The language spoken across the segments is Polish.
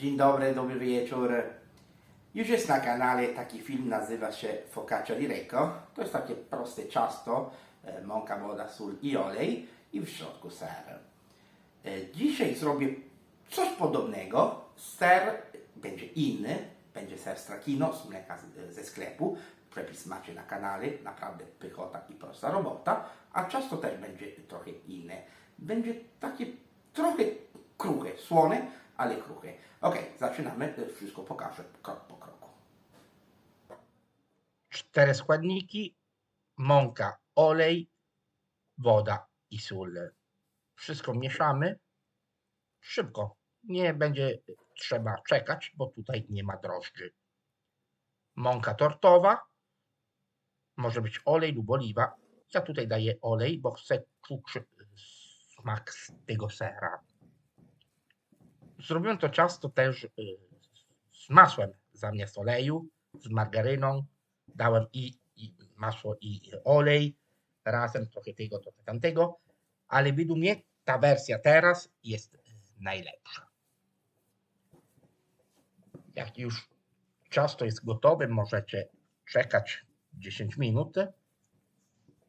Dzień dobry, dobry wieczór. Już jest na kanale taki film, nazywa się Focaccia di Recco. To jest takie proste ciasto, e, mąka, woda, sól i olej i w środku ser. E, Dzisiaj zrobię coś podobnego. Ser będzie inny, będzie ser stracchino z mleka z- ze sklepu. Przepis macie na kanale, naprawdę pychota i prosta robota. A ciasto też będzie trochę inne. Będzie takie trochę kruche, słone, ale kruche. Ok, zaczynamy. E, Wszystko pokażę krok po kroku. cztery składniki, mąka, olej, woda i sól. Wszystko mieszamy szybko. Nie będzie trzeba czekać, bo tutaj nie ma drożdży. Mąka tortowa, może być olej lub oliwa. Ja tutaj daję olej, bo chcę czuć smak z tego sera. Zrobiłem to ciasto też y, z masłem zamiast oleju, z margaryną. Dałem i, i masło, i olej razem, trochę tego, trochę tamtego, ale według mnie ta wersja teraz jest najlepsza. Jak już ciasto jest gotowe, możecie czekać 10 minut,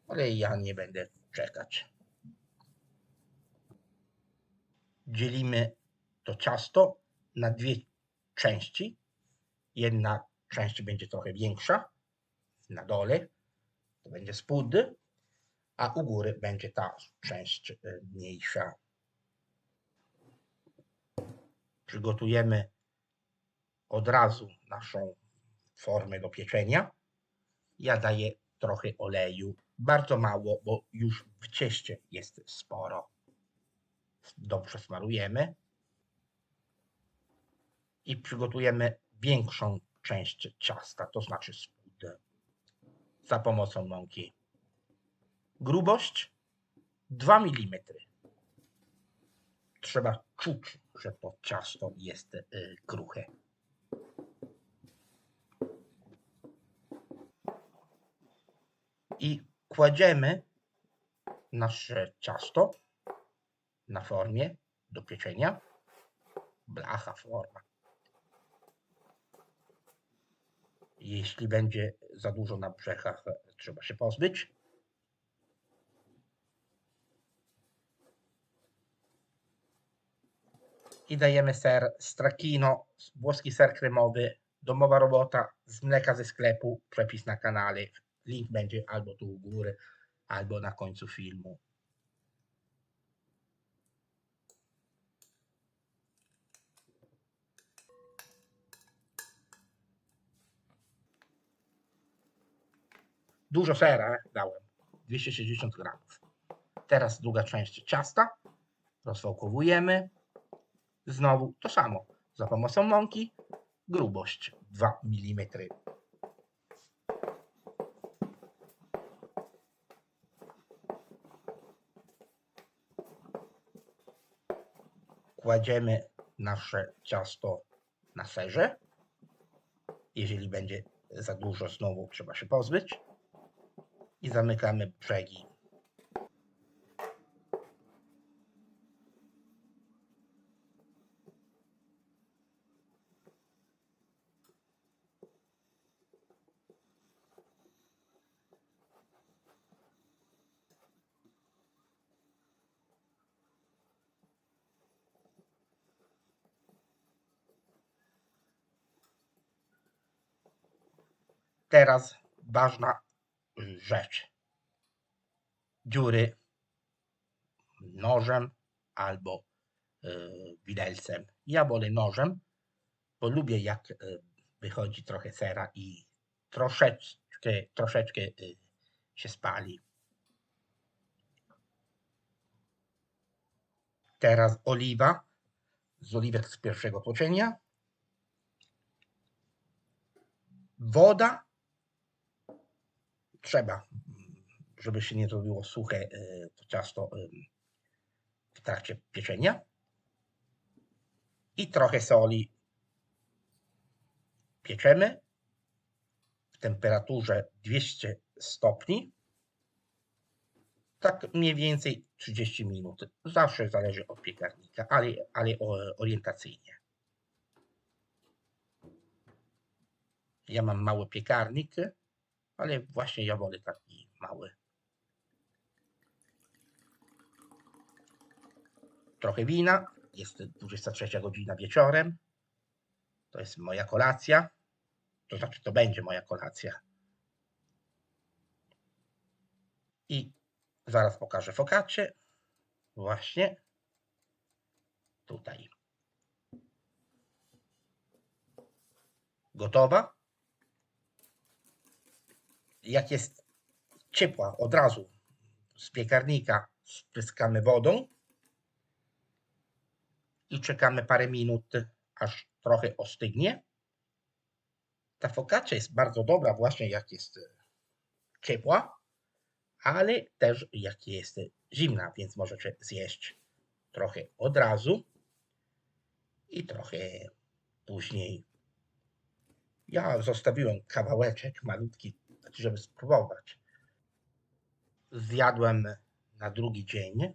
ale ja nie będę czekać. Dzielimy to ciasto na dwie części. Jedna część będzie trochę większa, na dole to będzie spód, a u góry będzie ta część e, mniejsza. Przygotujemy od razu naszą formę do pieczenia. Ja daję trochę oleju, bardzo mało, bo już w cieście jest sporo. Dobrze smarujemy i przygotujemy większą część ciasta, to znaczy spód, za pomocą mąki. Grubość 2 mm. Trzeba czuć, że to ciasto jest y, kruche. I kładziemy nasze ciasto na formie do pieczenia. Blacha forma. Jeśli będzie za dużo na brzegach, trzeba się pozbyć. I dajemy ser stracchino, włoski ser kremowy, domowa robota z mleka ze sklepu, przepis na kanale. Link będzie albo tu u góry, albo na końcu filmu. Dużo sera dałem, 260 gramów. Teraz druga część ciasta. Rozwałkowujemy. Znowu to samo. Za pomocą mąki. Grubość 2 mm. Kładziemy nasze ciasto na serze. Jeżeli będzie za dużo, znowu trzeba się pozbyć i zamykamy brzegi. Teraz ważna rzecz. Dziury nożem albo y, widelcem. Ja wolę nożem, bo lubię jak y, wychodzi trochę sera i troszeczkę, troszeczkę y, się spali. Teraz oliwa z oliwek z pierwszego tłoczenia. Woda trzeba, żeby się nie zrobiło suche e, to ciasto w trakcie pieczenia. I trochę soli. Pieczemy w temperaturze 200 stopni. Tak mniej więcej 30 minut. Zawsze zależy od piekarnika, ale, ale orientacyjnie. Ja mam mały piekarnik, ale właśnie ja wolę taki mały. Trochę wina. Jest 23 godzina wieczorem. To jest moja kolacja. To znaczy, to będzie moja kolacja. I zaraz pokażę focaccię. Właśnie tutaj. Gotowa. Jak jest ciepła, od razu z piekarnika spryskamy wodą i czekamy parę minut, aż trochę ostygnie. Ta focaccia jest bardzo dobra właśnie jak jest e, ciepła, ale też jak jest zimna, więc możecie zjeść trochę od razu i trochę później. Ja zostawiłem kawałeczek malutki, żeby spróbować. Zjadłem na drugi dzień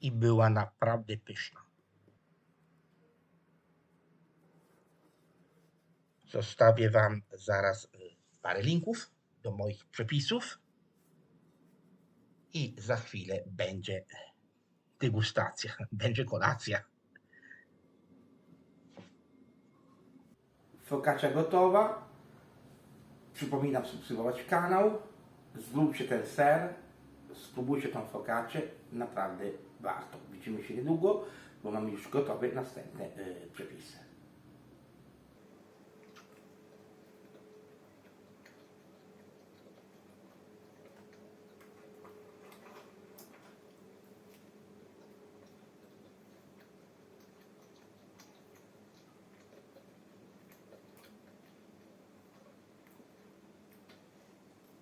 i była naprawdę pyszna. Zostawię Wam zaraz y, parę linków do moich przepisów i za chwilę będzie degustacja, będzie kolacja. Focaccia gotowa. Przypominam subskrybować kanał. Zróbcie ten ser. Spróbujcie tą focaccię. Naprawdę warto. Widzimy się niedługo, bo mamy już gotowe następne y, przepisy.